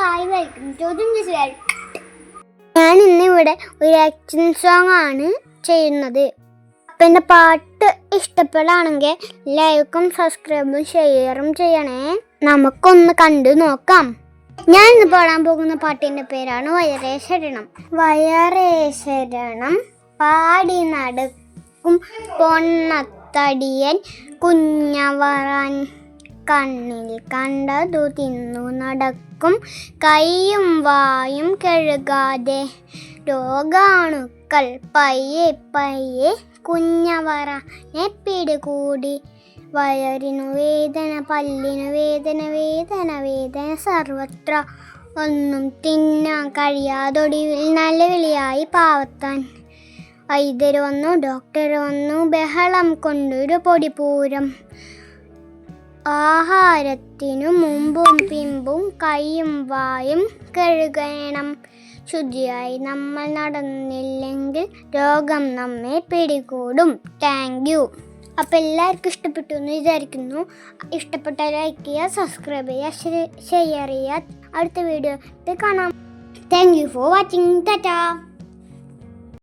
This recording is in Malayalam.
ഹായ് വെൽക്കം ഞാൻ ഇന്ന് ഇവിടെ ഒരു ആക്ഷൻ സോങ് ആണ് ചെയ്യുന്നത്. അപ്പം എന്റെ പാട്ട് ഇഷ്ടപ്പെടുകയാണെങ്കിൽ ലൈക്കും സബ്സ്ക്രൈബും ഷെയറും ചെയ്യണേ. നമുക്കൊന്ന് കണ്ടു നോക്കാം. ഞാൻ ഇന്ന് പാടാൻ പോകുന്ന പാട്ടിന്റെ പേരാണ് വയറേ ശരണം വയറേ ശരണം പാടി നടക്കും പൊണ്ണത്തടിയൻ കുഞ്ഞവറാൻ. കണ്ണിൽ കണ്ടതു തിന്നു നടക്കും കൈയും വായും കഴുകാതെ. രോഗാണുക്കൾ പയ്യെ പയ്യെ കുഞ്ഞവറനെ പിടികൂടി. വയറിനു വേദന പല്ലിനു വേദന വേദന വേദന സർവത്ര. ഒന്നും തിന്നാൻ കഴിയാതൊടിവിൽ നല്ല വിളിയായി പാവത്താൻ. വൈദ്യർ വന്നു ഡോക്ടർ വന്നു ബഹളം കൊണ്ടൊരു പൊടിപൂരം ആഹാരത്തിനു മുമ്പും പിമ്പും കൈയും വായും കഴുകണം. ശുചിയായി നമ്മൾ നടന്നില്ലെങ്കിൽ രോഗം നമ്മെ പിടികൂടും. താങ്ക് യു അപ്പം എല്ലാവർക്കും ഇഷ്ടപ്പെട്ടു എന്ന് വിചാരിക്കുന്നു. ഇഷ്ടപ്പെട്ട ലൈക്ക് ചെയ്യുക സബ്സ്ക്രൈബ് ചെയ്യുക ഷെയർ ചെയ്യുക. അടുത്ത വീഡിയോ കാണാം. Thank you for watching tata